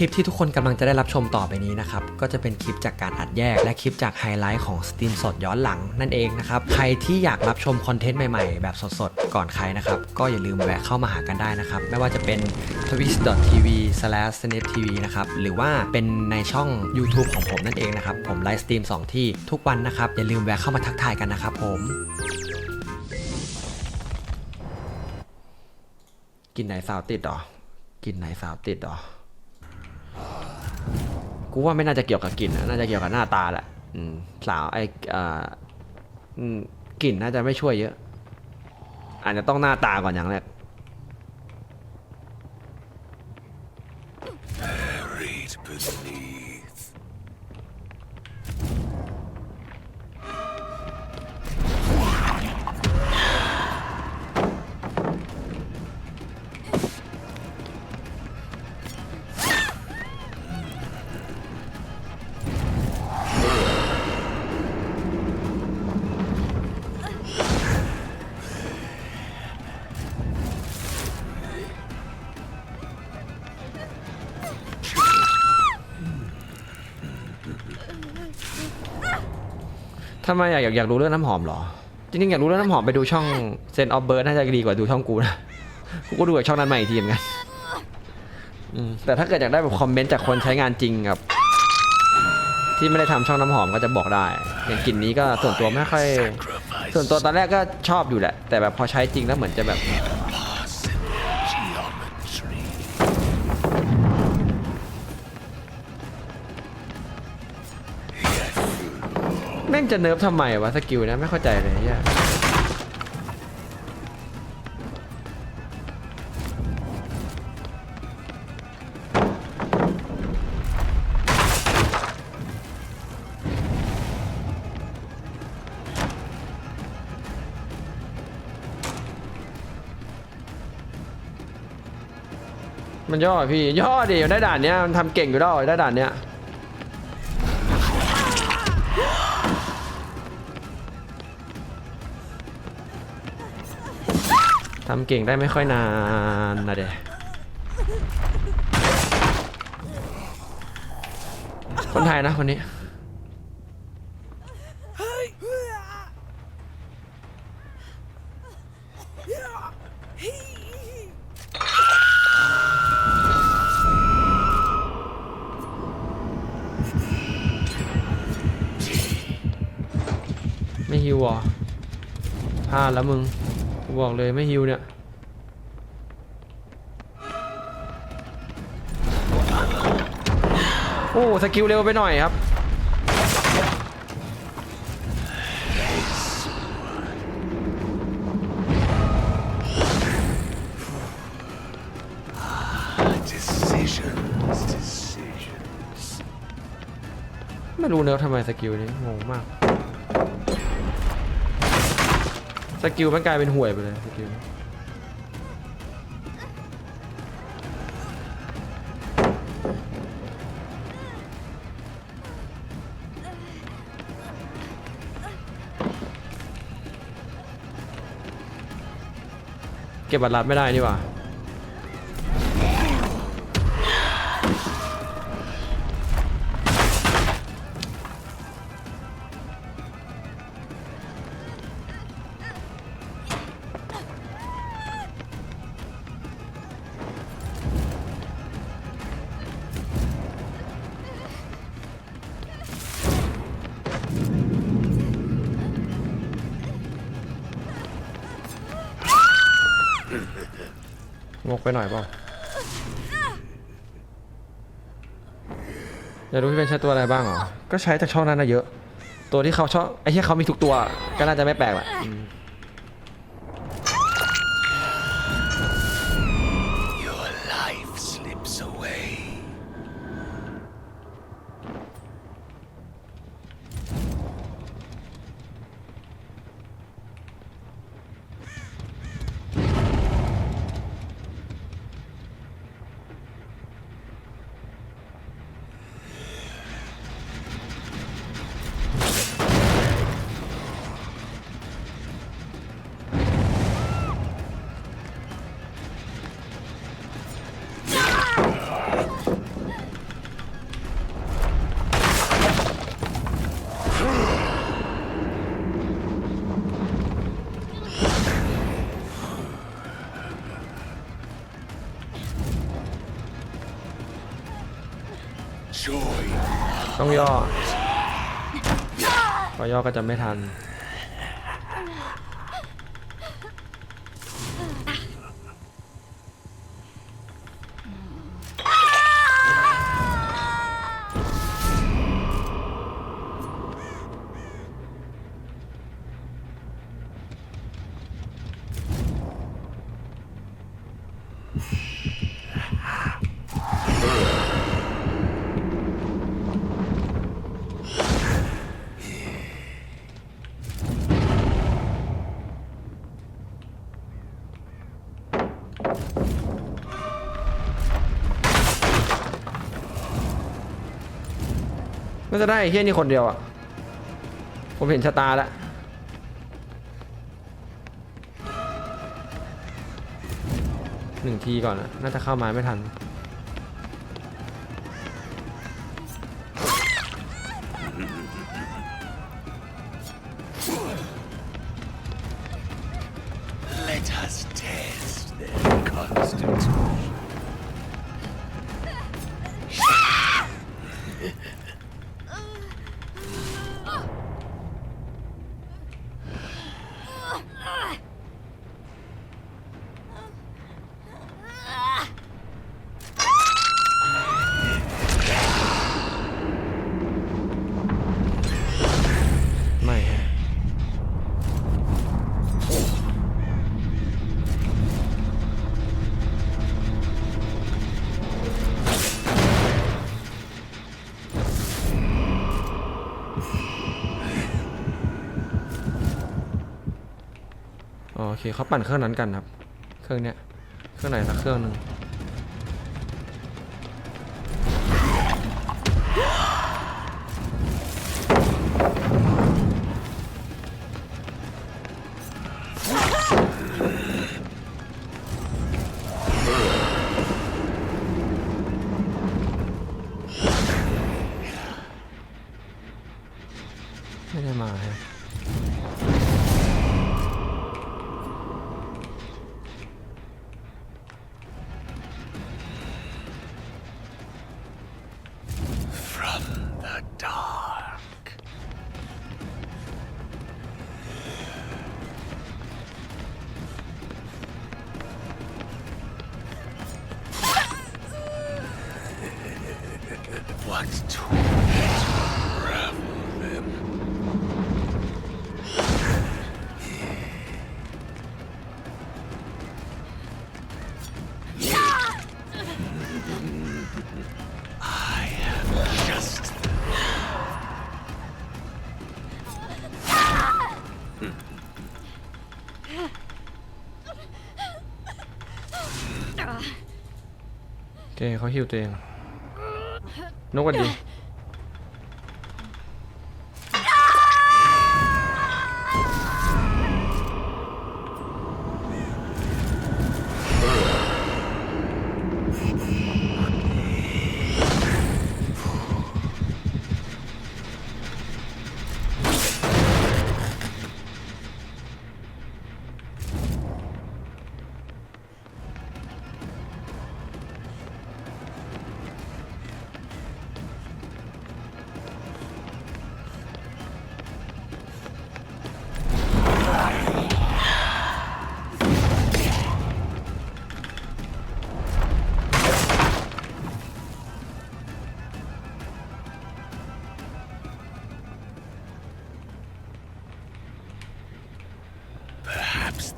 ลิปที่ทุกคนกำลังจะได้รับชมต่อไปนี้นะครับ ก็จะเป็นคลิปจากการอัดแยก และคลิปจากไฮไลท์ของสตรีมสดย้อนหลังนั่นเองนะครับ ใครที่อยากรับชมคอนเทนต์ใหม่ๆ แบบสดๆ ก่อนใครนะครับ ก็อย่าลืมแวะเข้ามาหากันได้นะครับ ไม่ว่าจะเป็น twitch.tv/snetv นะครับ หรือว่าเป็นในช่อง YouTube ของผมนั่นเองนะครับ ผมไลฟ์สตรีมสองที่ทุกวันนะครับ อย่าลืมแวะเข้ามาทักทายกันนะครับผมกินไหนสาวติดหรอ กินไหนสาวติดหรอ กูว่าไม่น่าจะเกี่ยวกับกลิ่นนะน่าจะเกี่ยวกับหน้าตาแหละอืมสาวไอ้อ่าอืมกลิ่นน่าจะไม่ช่วยเยอะ อาจจะต้องหน้าตาก่อนอย่างแรก ทำไมอยากอยากอยากรู้เรื่องน้ำหอมเหรอ จริงๆ อยากรู้เรื่องน้ำหอมไปดูช่องเซนออฟเบิร์ดน่าจะดีกว่าดูช่องกูนะ กูก็ดูจากช่องนั้นมาอีกทีเหมือนกันอืมแต่ถ้าเกิดอยากได้แบบคอมเมนต์จากคนใช้งานจริงกับ ที่ไม่ได้ทำช่องน้ำหอมก็จะบอกได้อย่างกลิ่นนี้ก็ส่วนตัวไม่ค่อย ส่วนตัวตอนแรกก็ชอบอยู่แหละ แต่แบบพอใช้จริงแล้วเหมือนจะแบบ ม่งจะเนิร์ฟทำไมวะสกิลนะไม่เข้าใจเลยเหี้ยมันย่อพี่ย่อดิได้ด่านเนี้ยมันทำเก่งอยู่แล้วได้ด่านเนี้ย ทำเก่งได้ไม่ค่อยนานนะเดคนไทยนะคนนี้ไม่ฮิวเหรอพลาดแล้วมึง บอกเลยไม่ฮิวเนี่ยโอ้สกิลเร็วไปหน่อยครับไม่รู้เนอะทำไมสกิลนี้งงมาก สกิลมันกลายเป็นห่วยไปเลยสกิลเก็บบัตรลัดไม่ได้นี่หว่า งกไปหน่อยเปล่าอยากรู้พี่เป็นใช้ตัวอะไรบ้างเหรอ ก็ใช้จากช่องนั้นนะเยอะ ตัวที่เขาชอบไอ้ที่เขามีทุกตัว ก็น่าจะไม่แปลกแหละ ต้องย่อพอย่อก็จะไม่ทัน จะได้เฮี้ยนี่คนเดียวอะ ผมเห็นชะตาแล้วหนึ่งทีก่อนนะน่าจะเข้ามาไม่ทัน เคเขาปั่นเครื่องนั้นกันครับ เครื่องเนี้ย เครื่องไหนสักเครื่องหนึ่ง เคเขาฮิวตัวเอง นกห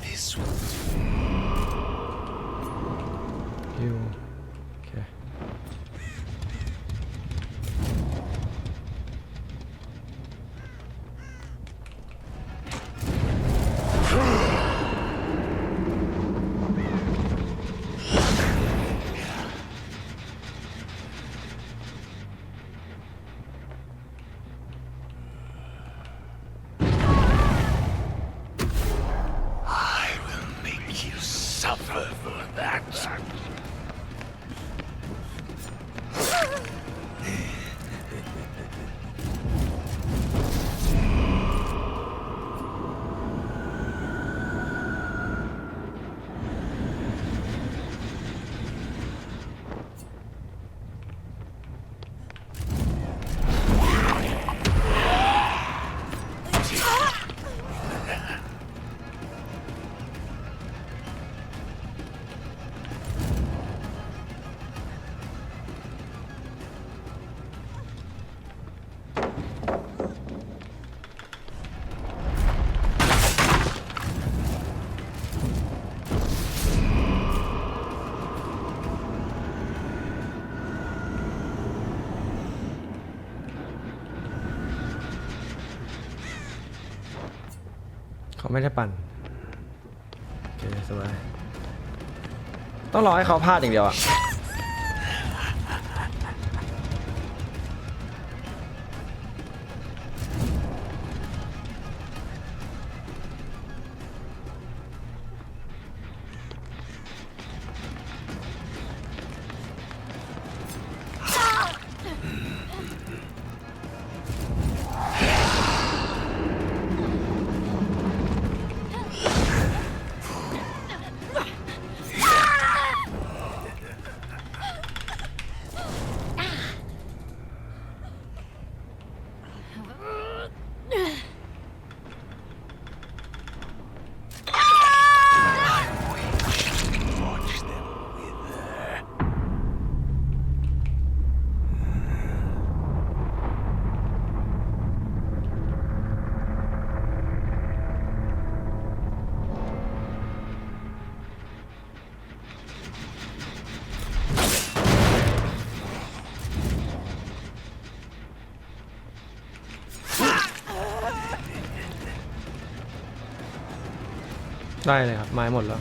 this will ฮิว suffer for that. ไม่ได้ปั่นโอเคสบายต้องรอให้เขาพลาดอย่างเดียวอะ ได้เลยครับไม้หมดแล้ว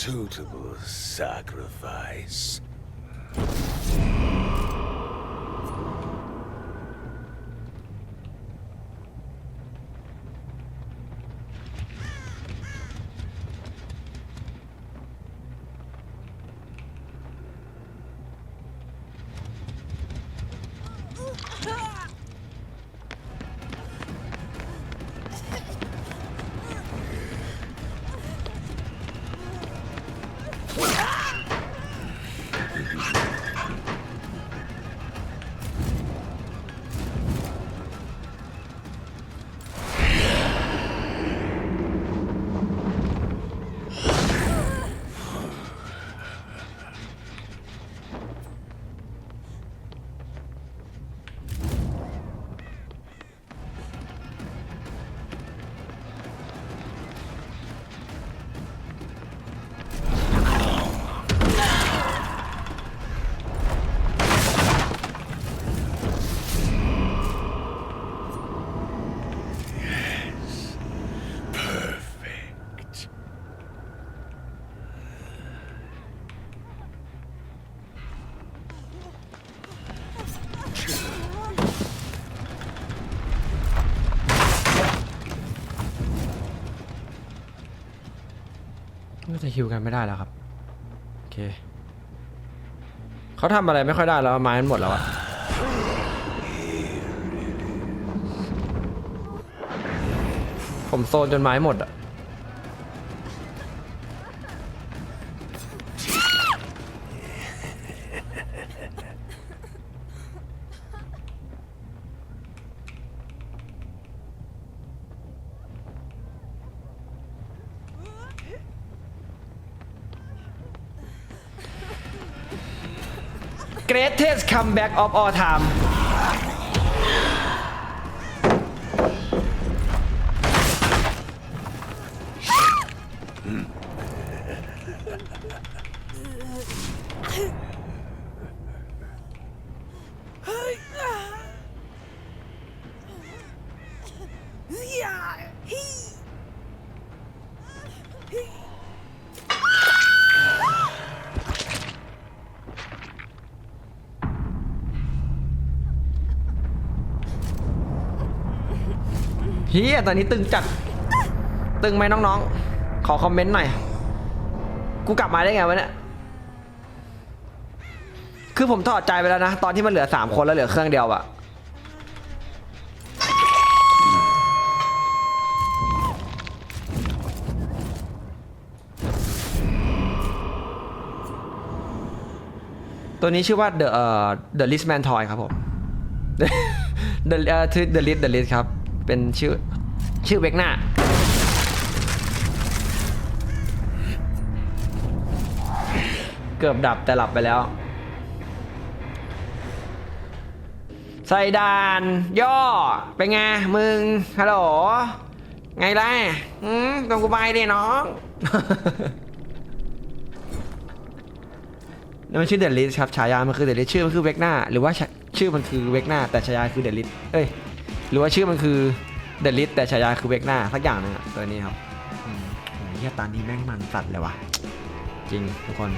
suitable sacrifice. จะฮิวกันไม่ได้แล้วครับ โอเคเขาทำอะไรไม่ค่อยได้แล้วไม้มันหมดแล้วอะผมโซนจนไม้หมดอะ เกรทเเฮียตอนนี้ตึงจัด ตึงไหมน้องๆ ขอคอมเมนต์หน่อย กูกลับมาได้ไงวะเนี่ย คือผมถอดใจไปแล้วนะ ตอนที่มันเหลือ3คนแล้วเหลือเครื่องเดียวอะตัวนี้ชื่อว่า The เอ่อ The Listman Toy ครับผม The เอ่อ The List The List ครับ เป็นชื่อ ชื่อเวกหน้า เกือบดับแต่หลับไปแล้ว ใส่ดาน ย่อ เป็นไง มึง ฮัลโหล ไงล่ะอืมตรงกูไปดิน้องนั่นมันชื่อเดลิสครับฉายามันคือเดลิสชื่อมันคือเวกหน้า หรือว่าชื่อมันคือเวกหน้า แต่ฉายาคือเดลิสเอ้ย หรือว่าชื่อมันคือเดลิสแต่ฉายาคือเวกหน้าสักอย่างนึงอะตัวนี้ครับโอ้ยเหี้ยตานี้แม่งมันสัตว์เลยว่ะ จริงทุกคน